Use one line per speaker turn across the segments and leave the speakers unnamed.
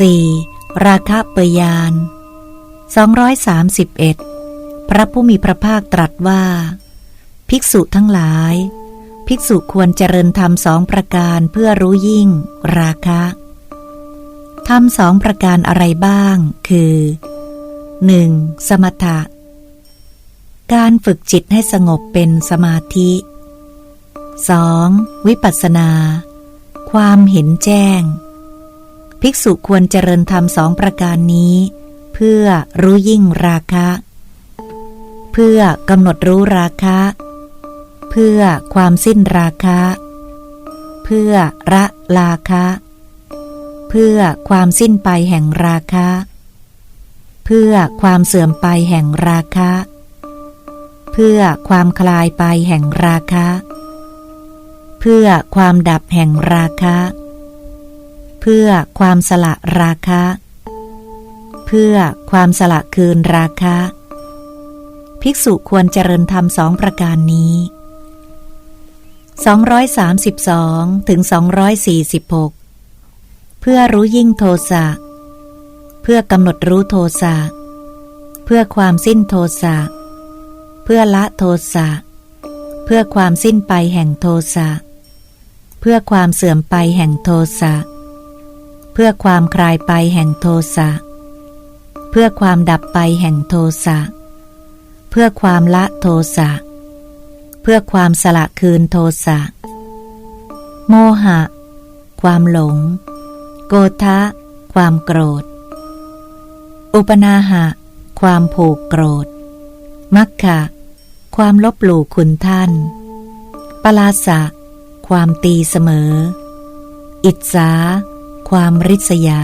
4. ราคะเปยาน 231 พระผู้มีพระภาคตรัสว่า ภิกษุทั้งหลาย ภิกษุควรเจริญธรรมสองประการเพื่อรู้ยิ่ง ราคะธรรมสองประการอะไรบ้าง คือ 1. สมถะ การฝึกจิตให้สงบเป็นสมาธิ 2. วิปัสสนา ความเห็นแจ้ง ภิกษุควรเจริญธรรมสองประการนี้ เพื่อรู้ยิ่งราคะ เพื่อกำหนดรู้ราคะ เพื่อความสิ้นราคะ เพื่อละลาคะ เพื่อความสิ้นไปแห่งราคะ เพื่อความเสื่อมไปแห่งราคะ เพื่อความคลายไปแห่งราคะ เพื่อความดับแห่งราคะเเพื่อความสละราคะ เพื่อความสละคืนราคะ ภิกษุควรเจริญธรรมสองประการนี้ 232ถึง246 เพื่อรู้ยิ่งโทสะ เพื่อกำหนดรู้โทสะ เพื่อความสิ้นโทสะ เพื่อละโทสะ เพื่อความสิ้นไปแห่งโทสะ เพื่อความเสื่อมไปแห่งโทสะเพื่อความคลายไปแห่งโทสะ เพื่อความดับไปแห่งโทสะ เพื่อความละโทสะ เพื่อความสละคืนโทสะ โมหะ ความหลง โกทะ ความโกรธ อุปนาหะ ความผูกโกรธ มัคคะความลบหลู่คุณท่าน ปลาสะ ความตีเสมอ อิจฉา ความริษยา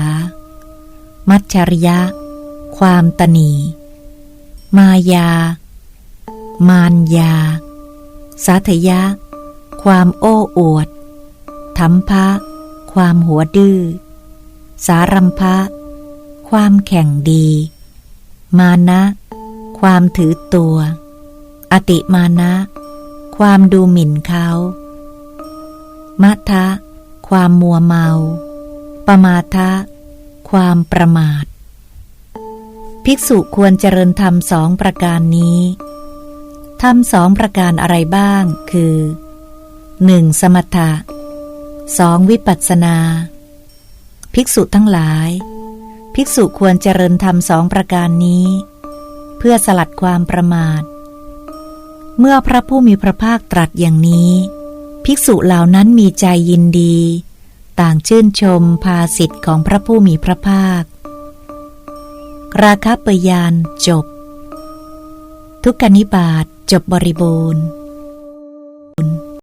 มัจฉริยะ ความตนี มายา มานยา สาธยะ ความโอ้อวดธรรมภะความหัวดื้อ สารัมภะ ความแข่งดี มานะ ความถือตัว อติมานะ ความดูหมิ่นเขา มัทะ ความมัวเมา ปมาทะ ความประมาท ภิกษุควรเจริญธรรมสองประการนี้ธรรมสองประการอะไรบ้าง คือ 1. สมถะ 2. วิปัสสนา ภิกษุทั้งหลาย ภิกษุควรเจริญธรรมสองประการนี้ เพื่อสลัดความประมาท เมื่อพระผู้มีพระภาคตรัสอย่างนี้ ภิกษุเหล่านั้นมีใจยินดี ต่างชื่นชมภาสิทธิ์ของพระผู้มีพระภาค ราคาปยานจบ ทุกกนิบาตจบบริบูรณ์